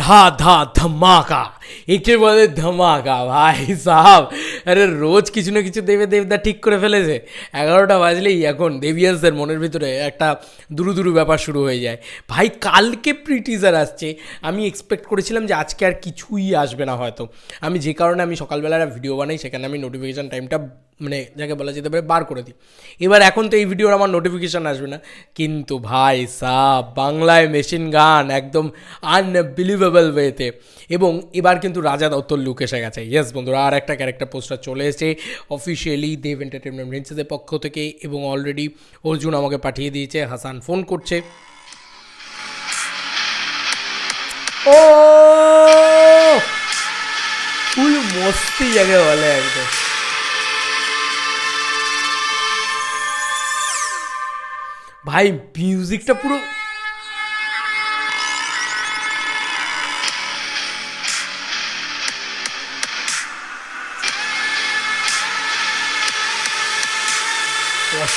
धा धा धमाका একে বলে ধামাকা, ভাই সাহাব। আরে রোজ কিছু না কিছু দেবে, দেবদা ঠিক করে ফেলেছে। এগারোটা বাজলেই এখন দেবিয়ান্সদের মনের ভিতরে একটা দুরু দুরু ব্যাপার শুরু হয়ে যায়। ভাই, কালকে প্রি টিজার আসছে। আমি এক্সপেক্ট করেছিলাম যে আজকে আর কিছুই আসবে না হয়তো। আমি যে কারণে আমি সকালবেলা একটা ভিডিও বানাই, সেখানে আমি নোটিফিকেশান টাইমটা মানে যাকে বলা যেতে পারে বার করে দিই। এবার এখন তো এই ভিডিওর আমার নোটিফিকেশান আসবে না। কিন্তু ভাই সাব বাংলায় মেশিন গান একদম আনবিলিভেবল ওয়েতে এবং এবার কিন্তু রাজা দত্তর লুক এসে গেছে। ইয়েস বন্ধুরা, আর একটা ক্যারেক্টার পোস্টার চলে এসেছে। অফিসিয়ালি দেব এন্টারটেনমেন্ট রিন্সেদের পক্ষ থেকে এবং অলরেডি অর্জুন আমাকে পাঠিয়ে দিয়েছে, হাসান ফোন করছে। ও! ফুল মস্তি জায়গা বলে একদম। ভাই মিউজিকটা পুরো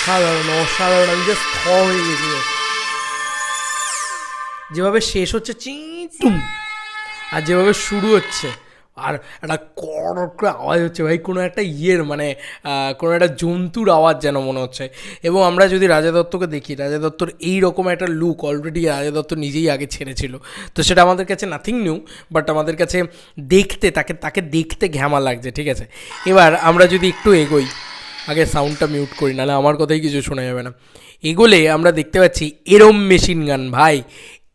অসাধারণ অসাধারণ, আমি জাস্ট থ হয়ে গেছি। যেভাবে শেষ হচ্ছে চিটুম আর যেভাবে শুরু হচ্ছে, আর একটা কড় করে আওয়াজ হচ্ছে ভাই, কোনো একটা ইয়ের মানে কোনো একটা জন্তুর আওয়াজ যেন মনে হচ্ছে। এবং আমরা যদি রাজা দত্তকে দেখি, রাজা দত্তর এই রকম একটা লুক অলরেডি রাজা দত্ত নিজেই আগে ছেড়েছিল। তো সেটা আমাদের কাছে নাথিং নিউ বাট আমাদের কাছে দেখতে, তাকে তাকে দেখতে ঘ্যামা লাগছে, ঠিক আছে? এবার আমরা যদি একটু এগোই। আগে সাউন্ডটা মিউট করি, নাহলে আমার কথাই কিছু শোনা যাবে না। এগোলে আমরা দেখতে পাচ্ছি এরম মেশিন গান ভাই।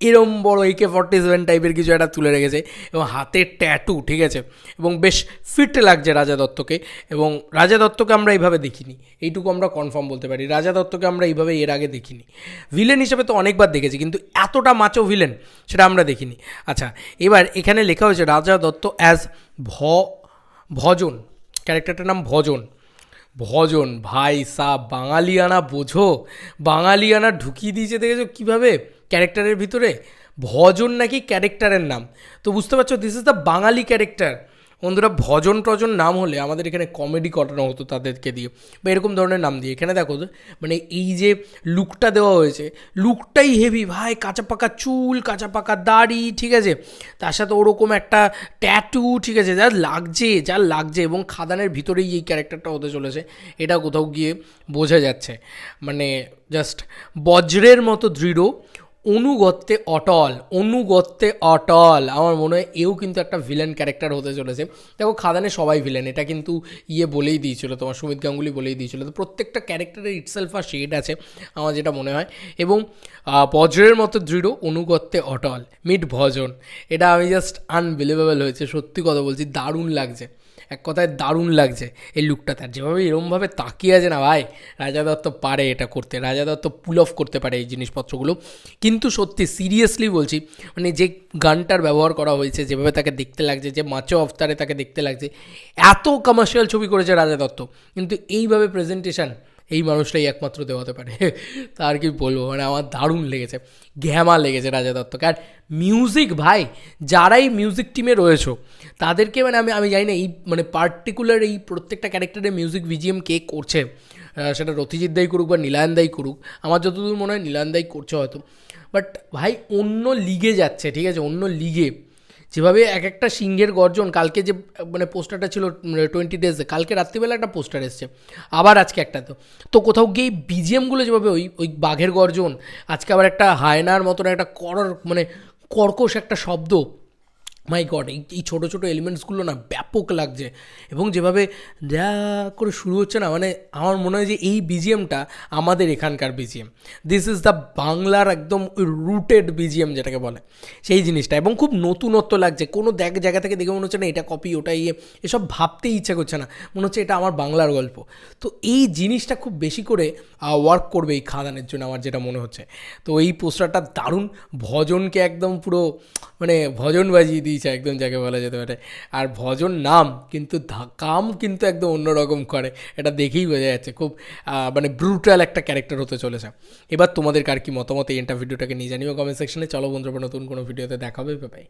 এরম বড় একে ফর্টি সেভেন টাইপের কিছু একটা তুলে রেখেছে এবং হাতে ট্যাটু ঠিক আছে? এবং বেশ ফিট লাগছে রাজা দত্তকে। এবং রাজা দত্তকে আমরা এইভাবে দেখিনি। এইটুকু আমরা কনফার্ম বলতে পারি। রাজা দত্তকে আমরা এইভাবে এর আগে দেখিনি। ভিলেন হিসেবে তো অনেকবার দেখেছি, কিন্তু এতটা মাচো ভিলেন সেটা আমরা দেখিনি। আচ্ছা এবার এখানে লেখা হয়েছে, রাজা দত্ত অ্যাজ ভ, ভজন। ক্যারেক্টারটার নাম ভজন। ভজন, ভাই সা বাঙালিয়ানা বোঝো। বাঙালিয়ানা ঢুকিয়ে দিয়েছে দেখেছ কীভাবে? ক্যারেক্টারের ভিতরে? ভজন নাকি ক্যারেক্টারের নাম। তো বুঝতে পারছ this is the Bangali character. বন্ধুরা ভজন টজন নাম হলে আমাদের এখানে কমেডি করানো হতো তাদেরকে দিয়ে। বা এরকম ধরনের নাম দিয়ে। এখানে দেখো মানে এই যে লুকটা দেওয়া হয়েছে লুকটাই হেভি ভাই, কাঁচা পাকা চুল, কাঁচা পাকা দাড়ি, ঠিক আছে? তার সাথে ওরকম একটা ট্যাটু ঠিক আছে? যা লাগছে যা লাগছে এবং খাদানের ভিতরেই এই ক্যারেক্টারটা হতে চলেছে, এটা কোথাও গিয়ে বোঝা যাচ্ছে। মানে জাস্ট বজ্রের মতো দৃঢ়। অনুগত্যে অটল অনুগত্যে অটল। আমার মনে হয় এও কিন্তু একটা ভিলেন ক্যারেক্টার হতে চলেছে। দেখো, খাদানে সবাই ভিলেন এটা কিন্তু ইয়ে বলেই দিয়েছিল তোমার, সুমিত গাঙ্গুলি বলেই দিয়েছিল। তো প্রত্যেকটা ক্যারেক্টারের ইটসেলফ আর শেড আছে, আমার যেটা মনে হয়। এবং বজ্রের মতো দৃঢ়, অনুগত্যে অটল, মিট ভজন। এটা আমি জাস্ট আনবিলিভেবল হয়েছে, সত্যি কথা বলছি, দারুণ লাগছে। এক কথায় দারুণ লাগছে এই লুকটা তার। যেভাবে এরমভাবে তাকিয়ে আছে না ভাই, রাজা দত্ত পারে এটা করতে, রাজা দত্ত পুল অফ করতে পারে এই জিনিসপত্রগুলো। কিন্তু সত্যি সিরিয়াসলি বলছি মানে যে গানটার ব্যবহার করা হয়েছে, যেভাবে তাকে দেখতে লাগছে, যে মাচো অফতারে তাকে দেখতে লাগছে, এত কমার্শিয়াল ছবি করেছে রাজা দত্ত। কিন্তু এইভাবে প্রেজেন্টেশন এই মানুষটাই একমাত্র দেওয়াতে পারে। তা আর কি বলব? মানে আমার দারুণ লেগেছে। ঘ্যামা লেগেছে রাজা দত্তকে। আর মিউজিক ভাই, যারাই মিউজিক টিমে রয়েছো, তাদেরকে মানে আমি আমি জানি না, এই মানে পার্টিকুলার এই প্রত্যেকটা ক্যারেক্টারের মিউজিক ভিজিএম কে করছে? সেটা রথিজিৎ দাই করুক বা নীলায়ন দাই করুক। আমার যতদূর মনে হয় নীলায়ন দাই করছে হয়তো। বাট ভাই, অন্য লিগে যাচ্ছে, ঠিক আছে? অন্য লিগে যেভাবে এক একটা সিংহের গর্জন, কালকে যে মানে পোস্টারটা ছিল টোয়েন্টি ডেজে কালকে রাত্রিবেলা একটা পোস্টার এসছে, আবার আজকে একটা তো। তো কোথাও গিয়ে বিজিএমগুলো যেভাবে ওই ওই বাঘের গর্জন, আজকে আবার একটা হায়নার মতন একটা করর মানে কর্কশ একটা শব্দ মাই গড এই ছোটো ছোটো এলিমেন্টসগুলো না ব্যাপক লাগছে। এবং যেভাবে যা করে শুরু হচ্ছে না মানে আমার মনে হয় যে এই বিজিএমটা আমাদের এখানকার বিজিএম দিস ইজ দ্য বাংলার একদম রুটেড বিজিএম যেটাকে বলে। সেই জিনিসটা। এবং খুব নতুনত্ব লাগছে। কোনো দেখ জায়গা থেকে দেখে মনে হচ্ছে না এটা কপি ওটা ইয়ে এসব ভাবতেই ইচ্ছা করছে না। মনে হচ্ছে এটা আমার বাংলার গল্প। তো এই জিনিসটা খুব বেশি করে ওয়ার্ক করবে এই খাদানের জন্য আমার যেটা মনে হচ্ছে। তো এই পোস্টারটা দারুণ। ভজনকে একদম পুরো মানে ভজন বাজিয়ে দিয়েছে একদম যাকে বলা যেতে পারে। আর ভজন নাম, কিন্তু কাম কিন্তু একদম অন্যরকম করে। এটা দেখেই বোঝা যাচ্ছে খুব মানে ব্রুটাল একটা ক্যারেক্টার হতে চলেছে। এবার তোমাদের কার কি মতামত? এই এন্টার ভিডিওটাকে নিয়ে জানিও কমেন্ট সেকশনে চলো বন্ধুরা নতুন কোনো ভিডিওতে দেখাবে বাই